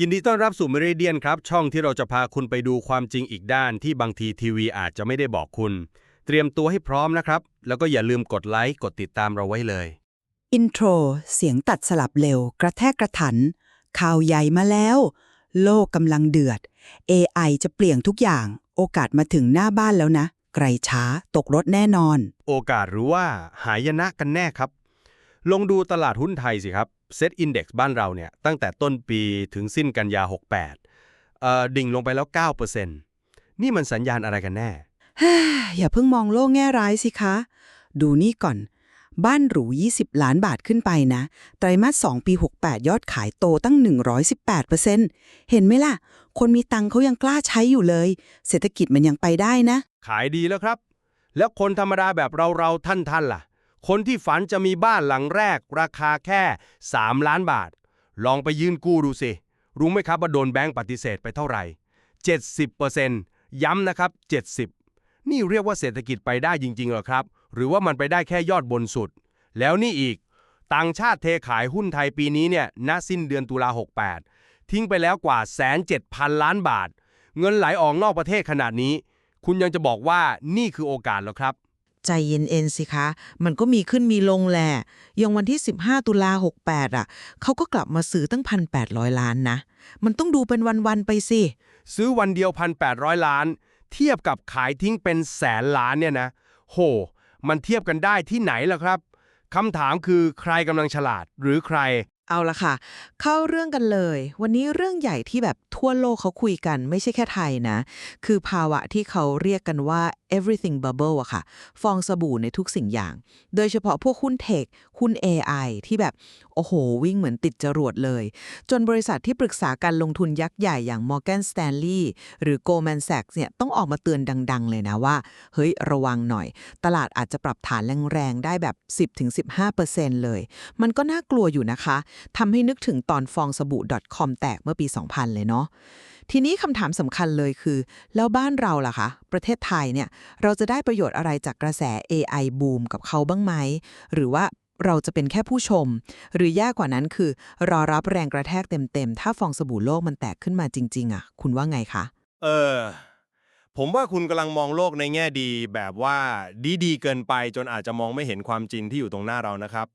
ยินดีต้อนรับสู่ม r รเดียนครับ ช่องที่เราจะพาคุณไปดูความจริงอีกด้านที่บางทีทีวีอาจจะไม่ได้บอกคุณ เตรียมตัวให้พร้อมนะครับ แล้วก็อย่าลืมกดไลค์ กดติดตามเราไว้เลย อินโทร เสียงตัดสลับเร็ว กระแทกกระถัน ข่าวใหญ่มาแล้ว โลกกำลังเดือด AI จะเปลี่ยนทุกอย่าง โอกาสมาถึงหน้าบ้านแล้วนะ ไกลช้า ตกรถแน่นอน โอกาสหรือว่าหายนะกันแน่ครับลงดูตลาดหุ้นไทยสิครับ เซ็ตอินดี x บ้านเราเนี่ยตั้งแต่ต้นปีถึงสิ้นกันยา 68เอ่อดิ่งลงไปแล้ว 9%นี่มันสัญญาณอะไรกันแน่ อย่าเพิ่งมองโลกแง่ร้ายสิคะ ดูนี่ก่อน บ้านหรู 20 ล้านบาทขึ้นไปนะ ไตรมาส 2 ปี 68 ยอดขายโตตั้ง 118%เห็นไหมล่ะ คนมีตังค์เขายังกล้าใช้อยู่เลย เศรษฐกิจมันยังไปได้นะ ขายดีแล้วครับ แล้วคนธรรมดาแบบเราเราท่านท่านล่ะ คนที่ฝันจะมีบ้านหลังแรก ราคาแค่ 3 ล้านบาท ลองไปยื่นกู้ดูสิ รู้ไหมครับว่าโดนแบงก์ปฏิเสธไปเท่าไหร่ 70%ย้ำนะครับ 70 นี่เรียกว่าเศรษฐกิจไปได้จริงๆเหรอครับ หรือว่ามันไปได้แค่ยอดบนสุด แล้วนี่อีก ต่างชาติเทขายหุ้นไทยปีนี้เนี่ยณสิ้นเดือนตุลา68 ทิ้งไปแล้วกว่าแสนเจ็ดพันล้านบาท เงินไหลออกนอกประเทศขนาดนี้ คุณยังจะบอกว่านี่คือโอกาสเหรอครับ ใจเย็นๆสิคะ มันก็มีขึ้นมีลงแหละอย่างวันที่ 15 ตุลา68 อะ เขาก็กลับมาซื้อตั้ง 1,800 ล้านนะ มันต้องดูเป็นวันๆไปสิ ซื้อวันเดียว 1,800 ล้าน เทียบกับขายทิ้งเป็นแสนล้านเนี่ยนะ โห มันเทียบกันได้ที่ไหนล่ะครับคำถามคือใครกำลังฉลาดหรือใคร เอาละค่ะ เข้าเรื่องกันเลย วันนี้เรื่องใหญ่ที่แบบทั่วโลกเขาคุยกันไม่ใช่แค่ไทยนะ คือภาวะที่เขาเรียกกันว่า everything bubble อะค่ะ ฟองสบู่ในทุกสิ่งอย่าง โดยเฉพาะพวกหุ้นเทคหุ้น AI ที่แบบ โอ้โห วิ่งเหมือนติดจรวดเลย จนบริษัทที่ปรึกษาการลงทุนยักษ์ใหญ่อย่าง Morgan Stanley หรือ Goldman Sachs เนี่ยต้องออกมาเตือนดัง ๆ เลยนะว่า เฮ้ย ระวังหน่อย ตลาดอาจจะปรับฐานแรงๆ ได้แบบ 10-15%เลย มันก็น่ากลัวอยู่นะคะทำให้นึกถึงตอนฟองสบู่ .com แตกเมื่อปี 2000 เลยเนาะทีนี้คำถามสำคัญเลยคือ แล้วบ้านเราล่ะคะ ประเทศไทยเนี่ยเราจะได้ประโยชน์อะไรจากกระแส AI บูมกับเขาบ้างไหม หรือว่า เราจะเป็นแค่ผู้ชม หรือแย่กว่านั้นคือ รอรับแรงกระแทกเต็มๆ ถ้าฟองสบู่โลกมันแตกขึ้นมาจริง ๆ อะ คุณว่าไงคะ เออ ผมว่าคุณกำลังมองโลกในแง่ดี แบบว่าดีดีๆ เกินไปจนอาจจะมองไม่เห็นความจริงที่อยู่ตรงหน้าเรานะครับ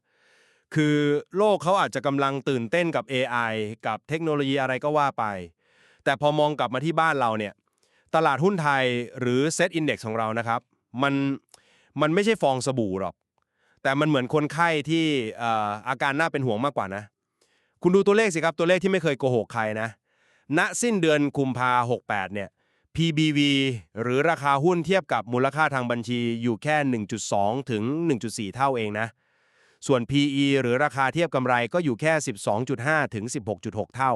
คือโลกเขาอาจจะกำลังตื่นเต้นกับ AI กับเทคโนโลยีอะไรก็ว่าไป แต่พอมองกลับมาที่บ้านเราเนี่ย ตลาดหุ้นไทยหรือ Set Index ของเรานะครับ มันมันไม่ใช่ฟองสบู่หรอก แต่มันเหมือนคนไข้ที่อาการน่าเป็นห่วงมากกว่านะ คุณดูตัวเลขสิครับ ตัวเลขที่ไม่เคยโกหกใครนะ ณ สิ้นเดือนกุมภา68เนี่ย PBV หรือราคาหุ้นเทียบกับมูลค่าทางบัญชีอยู่แค่ 1.2 ถึง 1.4 เท่าเองนะ ส่วน PE หรือราคาเทียบกำไรก็อยู่แค่ 12.5 ถึง 16.6 เท่า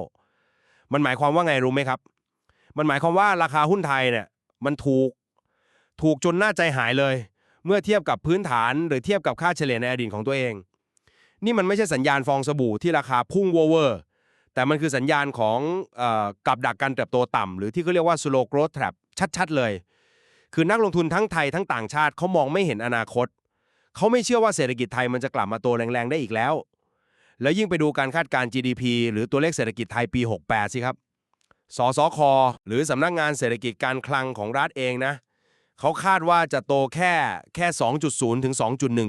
มันหมายความว่าไงรู้ไหมครับ มันหมายความว่าราคาหุ้นไทยเนี่ยมันถูก ถูกจนน่าใจหายเลย เมื่อเทียบกับพื้นฐานหรือเทียบกับค่าเฉลี่ยในอดีตของตัวเอง นี่มันไม่ใช่สัญญาณฟองสบู่ที่ราคาพุ่งเวอร์แต่มันคือสัญญาณของออกับดักการเติบโตต่ำหรือที่เขาเรียกว่า slow growth trap ชัด ๆ เลย คือนักลงทุนทั้งไทยทั้งต่างชาติเขามองไม่เห็นอนาคต เขาไม่เชื่อว่าเศรษฐกิจไทยมันจะกลับมาโตแรง ๆ ได้อีกแล้ว แล้วยิ่งไปดูการคาดการ GDP หรือตัวเลขเศรษฐกิจไทยปี 68 สิครับ สสค หรือสำนักงานเศรษฐกิจการคลังของรัฐเองนะ เขาคาดว่าจะโตแค่แค่ 2.0 ถึง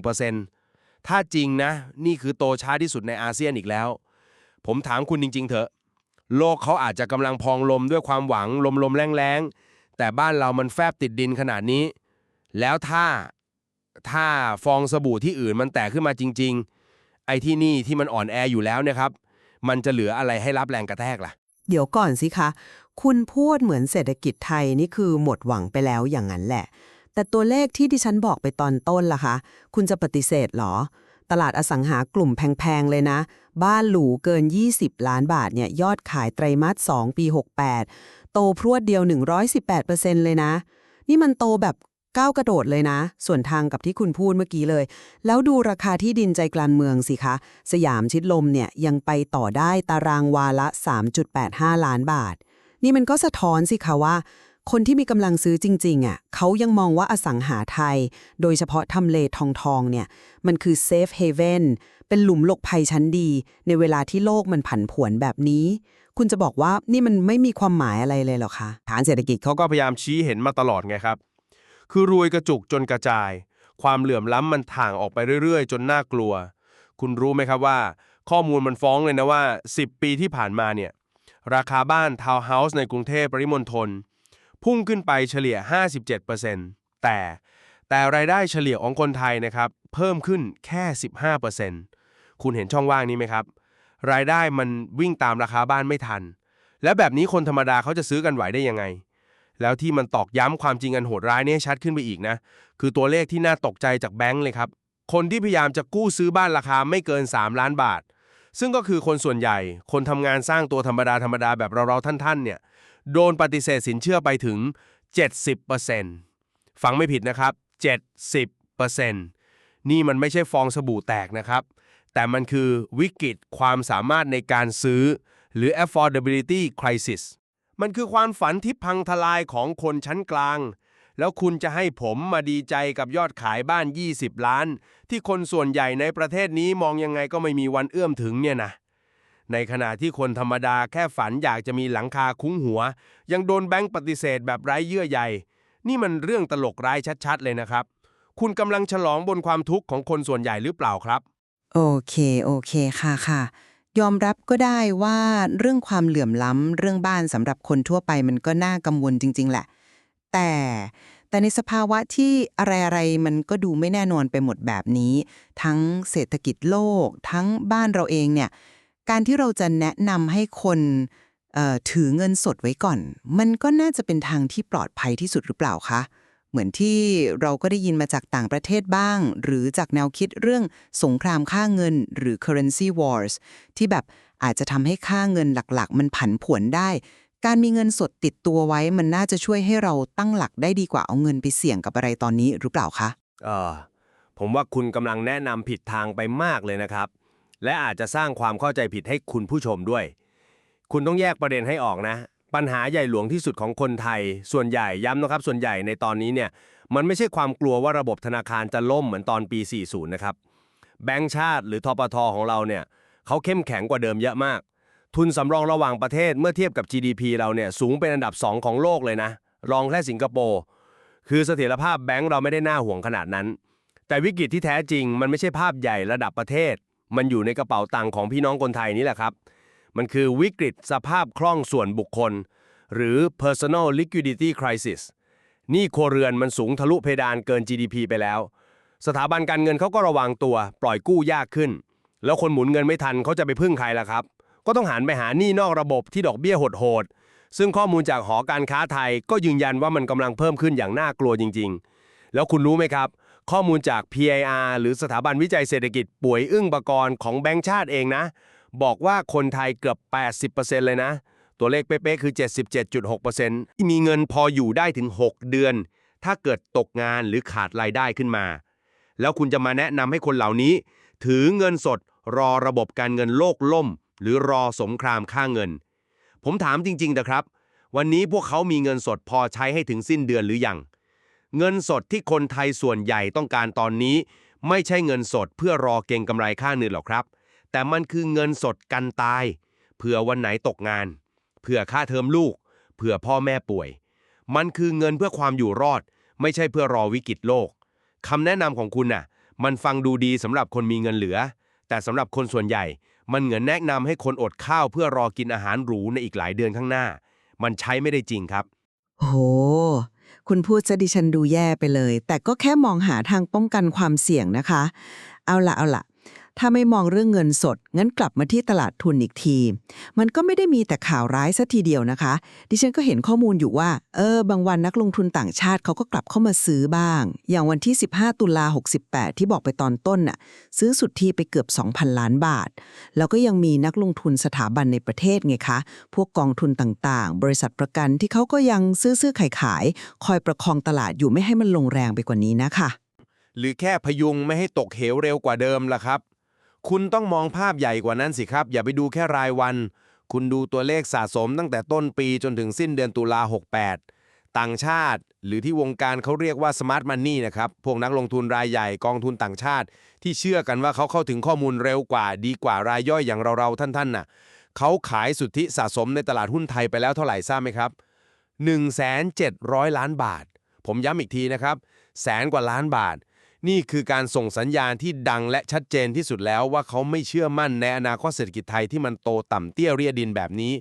2.1%ถ้าจริงนะ นี่คือโตช้าที่สุดในอาเซียนอีกแล้ว ผมถามคุณจริง ๆ เถอะ โลกเขาอาจจะกำลังพองลมด้วยความหวังลมๆแรงๆ แต่บ้านเรามันแฟบติดดินขนาดนี้ แล้วถ้าถ้าฟองสบู่ที่อื่นมันแตกขึ้นมาจริง ๆ ไอ้ที่นี่ที่มันอ่อนแออยู่แล้วเนะครับ มันจะเหลืออะไรให้รับแรงกระแทกล่ะ เดี๋ยวก่อนสิคะ คุณพูดเหมือนเศรษฐกิจไทยนี่คือหมดหวังไปแล้วอย่างนั้นแหละ แต่ตัวเลขที่ดิฉันบอกไปตอนต้นล่ะคะ คุณจะปฏิเสธเหรอ ตลาดอสังหากลุ่มแพงๆเลยนะ บ้านหรูเกิน 20 ล้านบาทเนี่ยยอดขายไตรมาส 2 ปี 68 โตพรวดเดียว 118%เลยนะ นี่มันโตแบบก้าวกระโดดเลยนะ ส่วนทางกับที่คุณพูดเมื่อกี้เลย แล้วดูราคาที่ดินใจกลางเมืองสิคะ สยามชิดลมเนี่ยยังไปต่อได้ตารางวาละ 3.85 ล้านบาท นี่มันก็สะท้อนสิคะว่า คนที่มีกำลังซื้อจริงๆอะเขายังมองว่าอสังหาไทย โดยเฉพาะทำเลทองทองๆเนี่ยมันคือเซฟเฮเว่นเป็นหลุมหลบภัยชั้นดี ในเวลาที่โลกมันผันผวนแบบนี้ คุณจะบอกว่านี่มันไม่มีความหมายอะไรเลยเหรอคะฐานเศรษฐกิจเขาเขาก็พยายามชี้เห็นมาตลอดไงครับ คือรวยกระจุกจนกระจาย ความเหลื่อมล้ำมันถ่างออกไปเรื่อยๆ จนน่ากลัว คุณรู้ไหมครับว่า ข้อมูลมันฟ้องเลยนะว่า 10 ปีที่ผ่านมาเนี่ย ราคาบ้านทาวน์เฮาส์ในกรุงเทพปริมณฑลพุ่งขึ้นไปเฉลี่ย 57%แต่แต่รายได้เฉลี่ยของคนไทยนะครับ เพิ่มขึ้นแค่ 15%คุณเห็นช่องว่างนี้ไหมครับ รายได้มันวิ่งตามราคาบ้านไม่ทัน แล้วแบบนี้คนธรรมดาเขาจะซื้อกันไหวได้ยังไง แล้วที่มันตอกย้ำความจริงอันโหดร้ายนี่ชัดขึ้นไปอีกนะ คือตัวเลขที่น่าตกใจจากแบงก์เลยครับ คนที่พยายามจะกู้ซื้อบ้านราคาไม่เกิน 3 ล้านบาท ซึ่งก็คือคนส่วนใหญ่คนทำงานสร้างตัวธรรมดาธรรมดาแบบเราๆท่านๆเนี่ยโดนปฏิเสธสินเชื่อไปถึง 70%ฟังไม่ผิดนะครับ 70%นี่มันไม่ใช่ฟองสบู่แตกนะครับ แต่มันคือวิกฤตความสามารถในการซื้อ หรือ affordability crisis มันคือความฝันที่พังทลายของคนชั้นกลาง แล้วคุณจะให้ผมมาดีใจกับยอดขายบ้าน 20 ล้าน ที่คนส่วนใหญ่ในประเทศนี้มองยังไงก็ไม่มีวันเอื้อมถึงเนี่ยนะ ในขณะที่คนธรรมดาแค่ฝันอยากจะมีหลังคาคุ้งหัว ยังโดนแบงก์ปฏิเสธแบบไร้เยื่อใยนี่มันเรื่องตลกร้ายชัด ๆ เลยนะครับ คุณกำลังฉลองบนความทุกข์ของคนส่วนใหญ่หรือเปล่าครับ โอเค โอเคค่ะค่ะ ยอมรับก็ได้ว่าเรื่องความเหลื่อมล้ำเรื่องบ้านสำหรับคนทั่วไปมันก็น่ากังวลจริง ๆ แหละ แต่แต่ในสภาวะที่อะไรๆ มันก็ดูไม่แน่นอนไปหมดแบบนี้ ทั้งเศรษฐกิจโลก ทั้งบ้านเราเองเนี่ย การที่เราจะแนะนำให้คนถือเงินสดไว้ก่อน มันก็น่าจะเป็นทางที่ปลอดภัยที่สุดหรือเปล่าคะ เหมือนที่เราก็ได้ยินมาจากต่างประเทศบ้าง หรือจากแนวคิดเรื่องสงครามค่าเงินหรือ currency wars ที่แบบอาจจะทำให้ค่าเงินหลักๆ มันผันผวนได้ การมีเงินสดติดตัวไว้มันน่าจะช่วยให้เราตั้งหลักได้ดีกว่าเอาเงินไปเสี่ยงกับอะไรตอนนี้หรือเปล่าคะ เออผมว่าคุณกำลังแนะนำผิดทางไปมากเลยนะครับ และอาจจะสร้างความเข้าใจผิดให้คุณผู้ชมด้วย คุณต้องแยกประเด็นให้ออกนะ ปัญหาใหญ่หลวงที่สุดของคนไทย ส่วนใหญ่ย้ำนะครับ ส่วนใหญ่ในตอนนี้เนี่ย มันไม่ใช่ความกลัวว่าระบบธนาคารจะล่มเหมือนตอนปี 40 นะครับ แบงก์ชาติหรือทปทของเราเนี่ยเขาเข้มแข็งกว่าเดิมเยอะมาก ทุนสำรองระหว่างประเทศเมื่อเทียบกับ GDP เราเนี่ยสูงเป็นอันดับ 2 ของโลกเลยนะ รองแค่สิงคโปร์คือเสถียรภาพแบงก์เราไม่ได้น่าห่วงขนาดนั้น แต่วิกฤตที่แท้จริง มันไม่ใช่ภาพใหญ่ระดับประเทศ มันอยู่ในกระเป๋าตังค์ของพี่น้องคนไทยนี่แหละครับ มันคือวิกฤตสภาพคล่องส่วนบุคคล หรือ personal liquidity crisis นี้ครัวเรือนมันสูงทะลุเพดานเกิน GDP ไปแล้ว สถาบันการเงินเขาก็ระวังตัว ปล่อยกู้ยากขึ้น แล้วคนหมุนเงินไม่ทันเขาจะไปพึ่งใครล่ะครับ ก็ต้องหันไปหาหนี้นอกระบบที่ดอกเบี้ยโหดๆซึ่งข้อมูลจากหอการค้าไทยก็ยืนยันว่ามันกำลังเพิ่มขึ้นอย่างน่ากลัวจริง ๆ แล้วคุณรู้ไหมครับ ข้อมูลจาก PIR หรือสถาบันวิจัยเศรษฐกิจป่วยอึ้งประกรณ์ของแบงก์ชาติเองนะ บอกว่าคนไทยเกือบ 80%เลยนะ ตัวเลขเป๊ะๆคือ 77.6%มีเงินพออยู่ได้ถึง 6 เดือน ถ้าเกิดตกงานหรือขาดรายได้ขึ้นมา แล้วคุณจะมาแนะนำให้คนเหล่านี้ ถือเงินสดรอระบบการเงินโลกล่ม หรือรอสงครามค่าเงิน ผมถามจริงๆนะครับ วันนี้พวกเขามีเงินสดพอใช้ให้ถึงสิ้นเดือนหรือยัง เงินสดที่คนไทยส่วนใหญ่ต้องการตอนนี้ ไม่ใช่เงินสดเพื่อรอเก็งกำไรค่าเงินหรอกครับ แต่มันคือเงินสดกันตาย เผื่อวันไหนตกงาน เผื่อค่าเทอมลูก เผื่อพ่อแม่ป่วย มันคือเงินเพื่อความอยู่รอด ไม่ใช่เพื่อรอวิกฤตโลกคำแนะนำของคุณน่ะ มันฟังดูดีสำหรับคนมีเงินเหลือ แต่สำหรับคนส่วนใหญ่ มันเหมือนแนะนำให้คนอดข้าวเพื่อรอกินอาหารหรูในอีกหลายเดือนข้างหน้า มันใช้ไม่ได้จริงครับ โห คุณพูดซะดิฉันดูแย่ไปเลย แต่ก็แค่มองหาทางป้องกันความเสี่ยงนะคะ เอาละเอาละ ถ้าไม่มองเรื่องเงินสด งั้นกลับมาที่ตลาดทุนอีกที มันก็ไม่ได้มีแต่ข่าวร้ายซะทีเดียวนะคะ ดิฉันก็เห็นข้อมูลอยู่ว่า เออ บางวันนักลงทุนต่างชาติเขาก็กลับเข้ามาซื้อบ้าง อย่างวันที่ 15 ตุลา 68 ที่บอกไปตอนต้นน่ะ ซื้อสุดที่ไปเกือบ 2,000 ล้านบาท แล้วก็ยังมีนักลงทุนสถาบันในประเทศไงคะ พวกกองทุนต่างๆ บริษัทประกันที่เขาก็ยังซื้อซื้อขายขาย คอยประคองตลาดอยู่ไม่ให้มันลงแรงไปกว่านี้นะคะ หรือแค่พยุงไม่ให้ตกเหวเร็วกว่าเดิมล่ะครับ คุณต้องมองภาพใหญ่กว่านั้นสิครับ อย่าไปดูแค่รายวัน คุณดูตัวเลขสะสมตั้งแต่ต้นปีจนถึงสิ้นเดือนตุลา68 ต่างชาติ หรือที่วงการเขาเรียกว่า smart money นะครับ พวกนักลงทุนรายใหญ่กองทุนต่างชาติ ที่เชื่อกันว่าเขาเข้าถึงข้อมูลเร็วกว่า ดีกว่ารายย่อยอย่างเราๆท่านๆน่ะเขาขายสุทธิสะสมในตลาดหุ้นไทยไปแล้วเท่าไหร่ทราบไหมครับ 1,700 ล้านบาท ผมย้ำอีกทีนะครับ แสนกว่าล้านบาท นี่คือการส่งสัญญาณที่ดังและชัดเจนที่สุดแล้วว่าเขาไม่เชื่อมั่นในอนาคตเศรษฐกิจไทยที่มันโตต่ำเตี้ยเรียดินแบบนี้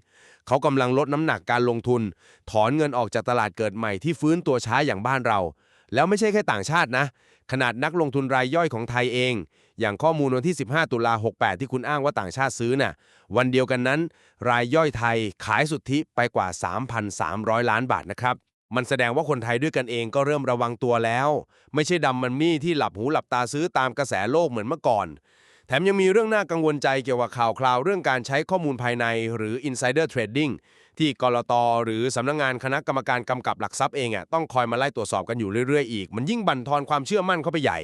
เขากำลังลดน้ำหนักการลงทุน ถอนเงินออกจากตลาดเกิดใหม่ที่ฟื้นตัวช้าอย่างบ้านเรา แล้วไม่ใช่แค่ต่างชาตินะ ขนาดนักลงทุนรายย่อยของไทยเอง อย่างข้อมูลวันที่ 15 ตุลา68 ที่คุณอ้างว่าต่างชาติซื้อน่ะ วันเดียวกันนั้น รายย่อยไทยขายสุทธิไปกว่า 3,300 ล้านบาทนะครับ มันแสดงว่าคนไทยด้วยกันเองก็เริ่มระวังตัวแล้ว ไม่ใช่ดำมันมี่ที่หลับหูหลับตาซื้อตามกระแสโลกเหมือนเมื่อก่อน แถมยังมีเรื่องน่ากังวลใจเกี่ยวกับข่าวคราวเรื่องการใช้ข้อมูลภายในหรือ insider trading ที่กรตหรือสำนักงงานคณะกรรมการกำกับหลักทรัพย์เองอะต้องคอยมาไล่ตรวจสอบกันอยู่เรื่อยๆอีก มันยิ่งบั่นทอนความเชื่อมั่นเข้าไปใหญ่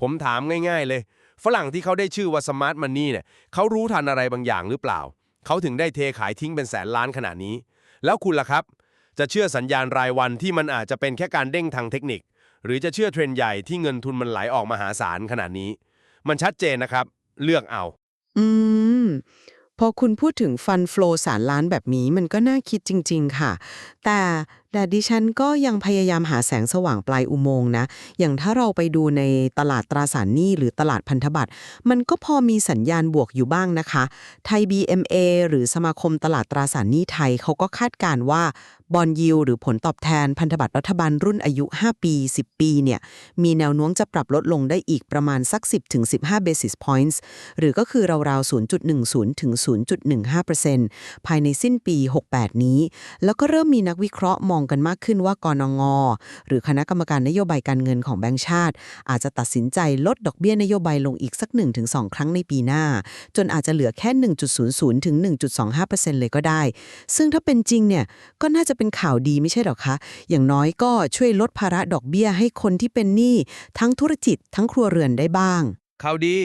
ผมถามง่าย ๆ เลย ฝรั่งที่เขาได้ชื่อว่า smart money เนี่ยเขารู้ทันอะไรบางอย่างหรือเปล่า เขาถึงได้เทขายทิ้งเป็นแสนล้านขนาดนี้ แล้วคุณล่ะครับ จะเชื่อสัญญาณรายวันที่มันอาจจะเป็นแค่การเด้งทางเทคนิค หรือจะเชื่อเทรนใหญ่ที่เงินทุนมันไหลออกมหาศาลขนาดนี้ มันชัดเจนนะครับ เลือกเอา อืม พอคุณพูดถึงฟันฟลอสารล้านแบบนี้มันก็น่าคิดจริง ๆ ค่ะ แต่แต่ดิฉันก็ยังพยายามหาแสงสว่างปลายอุโมงค์นะ อย่างถ้าเราไปดูในตลาดตราสารหนี้หรือตลาดพันธบัตร มันก็พอมีสัญญาณบวกอยู่บ้างนะคะ ไทย BMA หรือสมาคมตลาดตราสารหนี้ไทยเขาก็คาดการณ์ว่าบอลยิวหรือผลตอบแทนพันธบัตรรัฐบาลรุ่นอายุ 5 ปี 10 ปีเนี่ยมีแนวโน้มจะปรับลดลงได้อีกประมาณสัก 10-15 basis points หรือก็คือราวๆ 0.10ถึง0.15%ภายในสิ้นปี 68 นี้ แล้วก็เริ่มมีนักวิเคราะห์มององกันมากขึ้นว่ากนงหรือคณะกรรมการนโยบายการเงินของแบงก์ชาติ อาจจะตัดสินใจลดดอกเบี้ยนโยบายลงอีกสัก 1-2 ครั้งในปีหน้า จนอาจจะเหลือแค่ 1.00 ถึง 1.25%เลยก็ได้ ซึ่งถ้าเป็นจริงเนี่ยก็น่าจะเป็นข่าวดีไม่ใช่หรอคะ อย่างน้อยก็ช่วยลดภาระดอกเบี้ยให้คนที่เป็นหนี้ทั้งธุรกิจทั้งครัวเรือนได้บ้างข่าวดี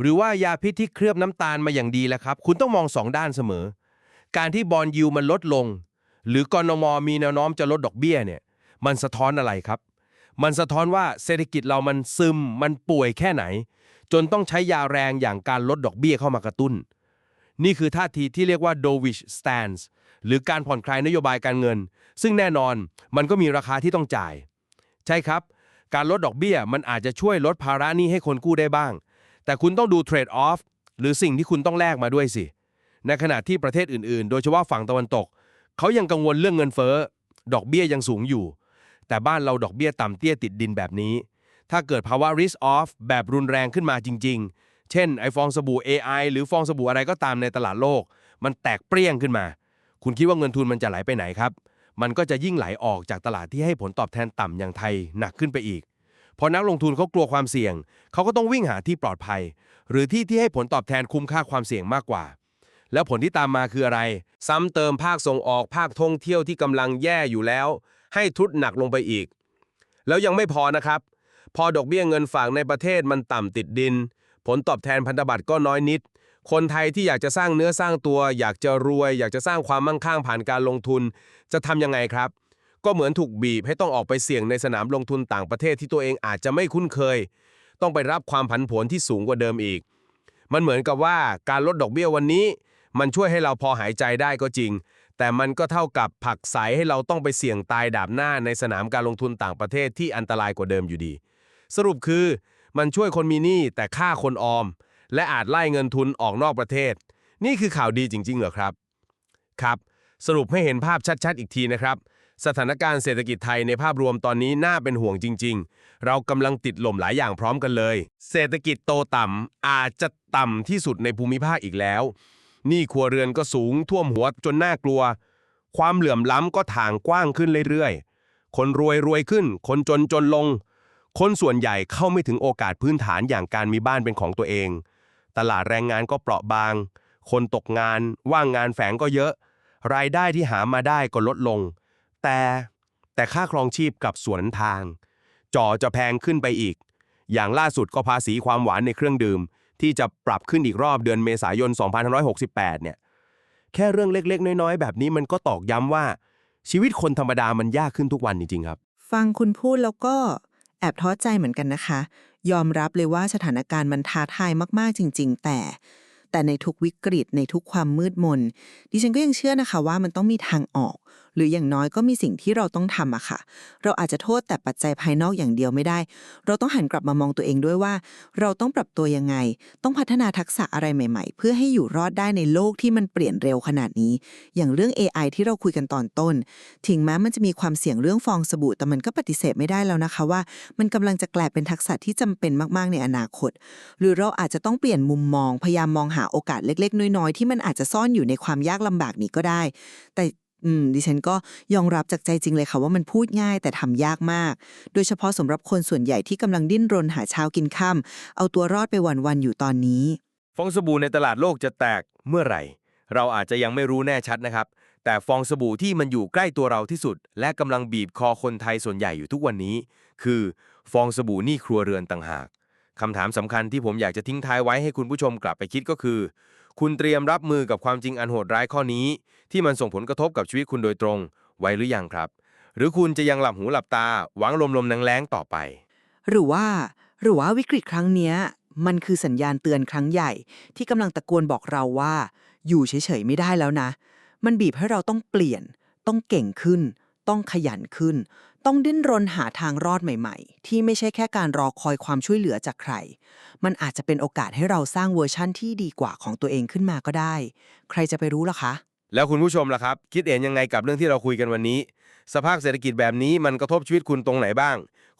หรือว่ายาพิษที่เคลือบน้ำตาลมาอย่างดีแล้วครับ คุณต้องมองสองด้านเสมอ การที่บอลยูมันลดลง หรือกรนมมีแนวโน้มจะลดดอกเบี้ยเนี่ยมันสะท้อนอะไรครับ มันสะท้อนว่าเศรษฐกิจเรามันซึมมันป่วยแค่ไหน จนต้องใช้ยาแรงอย่างการลดดอกเบี้ยเข้ามากระตุ้น นี่คือท่าทีที่เรียกว่า dovish stance หรือการผ่อนคลายนโยบายการเงิน ซึ่งแน่นอนมันก็มีราคาที่ต้องจ่าย ใช่ครับ การลดดอกเบี้ยมันอาจจะช่วยลดภาระหนี้ให้คนกู้ได้บ้าง แต่คุณต้องดูเทรดออฟหรือสิ่งที่คุณต้องแลกมาด้วยสิ ในขณะที่ประเทศอื่นๆ โดยเฉพาะฝั่งตะวันตก เขายังกังวลเรื่องเงินเฟ้อ ดอกเบี้ยยังสูงอยู่ แต่บ้านเราดอกเบี้ยต่ำเตี้ยติดดินแบบนี้ ถ้าเกิดภาวะ risk off แบบรุนแรงขึ้นมาจริง ๆ เช่น ไอฟองสบู่ AI หรือฟองสบู่อะไรก็ตามในตลาดโลก มันแตกเปรี้ยงขึ้นมา คุณคิดว่าเงินทุนมันจะไหลไปไหนครับ มันก็จะยิ่งไหลออกจากตลาดที่ให้ผลตอบแทนต่ำอย่างไทยหนักขึ้นไปอีกพอนักลงทุนเขากลัวความเสี่ยง เขาก็ต้องวิ่งหาที่ปลอดภัย หรือที่ที่ให้ผลตอบแทนคุ้มค่าความเสี่ยงมากกว่า แล้วผลที่ตามมาคืออะไร ซ้ำเติมภาคส่งออกภาคท่องเที่ยวที่กำลังแย่อยู่แล้ว ให้ทุดหนักลงไปอีก แล้วยังไม่พอนะครับ พอดอกเบี้ยเงินฝากในประเทศมันต่ำติดดิน ผลตอบแทนพันธบัตรก็น้อยนิด คนไทยที่อยากจะสร้างเนื้อสร้างตัว อยากจะรวย อยากจะสร้างความมั่งคั่งผ่านการลงทุน จะทำยังไงครับ ก็เหมือนถูกบีบให้ต้องออกไปเสี่ยงในสนามลงทุนต่างประเทศที่ตัวเองอาจจะไม่คุ้นเคย ต้องไปรับความผันผวนที่สูงกว่าเดิมอีก มันเหมือนกับว่าการลดดอกเบี้ยวันนี้ มันช่วยให้เราพอหายใจได้ก็จริง แต่มันก็เท่ากับผลักไสให้เราต้องไปเสี่ยงตายดาบหน้าในสนามการลงทุนต่างประเทศที่อันตรายกว่าเดิมอยู่ดี สรุปคือ มันช่วยคนมีหนี้แต่ฆ่าคนออม และอาจไล่เงินทุนออกนอกประเทศ นี่คือข่าวดีจริง ๆ เหรอครับ ครับ สรุปให้เห็นภาพชัดๆ อีกทีนะครับ สถานการณ์เศรษฐกิจไทยในภาพรวมตอนนี้น่าเป็นห่วงจริง ๆ เรากำลังติดลมหลายอย่างพร้อมกันเลย เศรษฐกิจโตต่ำอาจจะต่ำที่สุดในภูมิภาคอีกแล้ว นี้ครัวเรือนก็สูงท่วมหัวจนน่ากลัว ความเหลื่อมล้ำก็ถ่างกว้างขึ้นเรื่อยๆ คนรวยรวยขึ้น คนจนจนลง คนส่วนใหญ่เข้าไม่ถึงโอกาสพื้นฐานอย่างการมีบ้านเป็นของตัวเอง ตลาดแรงงานก็เปราะบาง คนตกงาน ว่างงานแฝงก็เยอะ รายได้ที่หามาได้ก็ลดลง แต่แต่ค่าครองชีพกับสวนทางจ่อจะแพงขึ้นไปอีก อย่างล่าสุดก็ภาษีความหวานในเครื่องดื่ม ที่จะปรับขึ้นอีกรอบเดือนเมษายน 2568 เนี่ย แค่เรื่องเล็ก ๆ น้อย ๆ แบบนี้มันก็ตอกย้ำว่า ชีวิตคนธรรมดามันยากขึ้นทุกวันจริงๆครับ ฟังคุณพูดแล้วก็แอบท้อใจเหมือนกันนะคะ ยอมรับเลยว่าสถานการณ์มันท้าทายมากๆจริง ๆ แต่ แต่ในทุกวิกฤตในทุกความมืดมนดิฉันก็ยังเชื่อนะคะว่ามันต้องมีทางออกหรืออย่างน้อยก็มีสิ่งที่เราต้องทำอะค่ะ เราอาจจะโทษแต่ปัจจัยภายนอกอย่างเดียวไม่ได้ เราต้องหันกลับมามองตัวเองด้วยว่า เราต้องปรับตัวยังไง ต้องพัฒนาทักษะอะไรใหม่ ๆ เพื่อให้อยู่รอดได้ในโลกที่มันเปลี่ยนเร็วขนาดนี้ อย่างเรื่อง AI ที่เราคุยกันตอนต้น ถึงแม้มันจะมีความเสี่ยงเรื่องฟองสบู่แต่มันก็ปฏิเสธไม่ได้แล้วนะคะว่า มันกำลังจะกลายเป็นทักษะที่จำเป็นมาก ๆ ในอนาคต หรือเราอาจจะต้องเปลี่ยนมุมมองพยายามมองหาโอกาสเล็ก ๆ น้อย ๆ ที่มันอาจจะซ่อนอยู่ในความยากลำบากนี้ก็ได้ แต่ อืมดิฉันก็ยอมรับจากใจจริงเลยค่ะว่ามันพูดง่ายแต่ทำยากมาก โดยเฉพาะสำหรับคนส่วนใหญ่ที่กำลังดิ้นรนหาเช้ากินค่ำเอาตัวรอดไปวันๆอยู่ตอนนี้ ฟองสบู่ในตลาดโลกจะแตกเมื่อไหร่ เราอาจจะยังไม่รู้แน่ชัดนะครับ แต่ฟองสบู่ที่มันอยู่ใกล้ตัวเราที่สุด และกำลังบีบคอคนไทยส่วนใหญ่อยู่ทุกวันนี้ คือฟองสบู่หนี่ครัวเรือนต่างหากคำถามสำคัญที่ผมอยากจะทิ้งท้ายไว้ให้คุณผู้ชมกลับไปคิดก็คือ คุณเตรียมรับมือกับความจริงอันโหดร้ายข้อนี้ ที่มันส่งผลกระทบกับชีวิตคุณโดยตรง ไว้หรือยังครับ หรือคุณจะยังหลับหูหลับตาหวังลมๆแรงๆต่อไป หรือว่า หรือว่าวิกฤตครั้งเนี้ย มันคือสัญญาณเตือนครั้งใหญ่ ที่กำลังตะโกนบอกเราว่า อยู่เฉยๆไม่ได้แล้วนะ มันบีบให้เราต้องเปลี่ยน ต้องเก่งขึ้น ต้องขยันขึ้น ต้องดิ้นรนหาทางรอดใหม่ ๆ ที่ไม่ใช่แค่การรอคอยความช่วยเหลือจากใคร มันอาจจะเป็นโอกาสให้เราสร้างเวอร์ชั่นที่ดีกว่าของตัวเองขึ้นมาก็ได้ ใครจะไปรู้ล่ะคะ แล้วคุณผู้ชมล่ะครับ คิดเห็นยังไงกับเรื่องที่เราคุยกันวันนี้ สภาพเศรษฐกิจแบบนี้มันกระทบชีวิตคุณตรงไหนบ้าง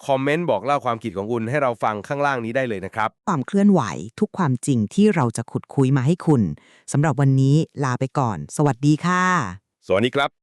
คอมเมนต์บอกเล่าความคิดของคุณให้เราฟังข้างล่างนี้ได้เลยนะครับ ความเคลื่อนไหวทุกความจริงที่เราจะขุดคุยมาให้คุณสำหรับวันนี้ลาไปก่อน สวัสดีค่ะ สวัสดีครับ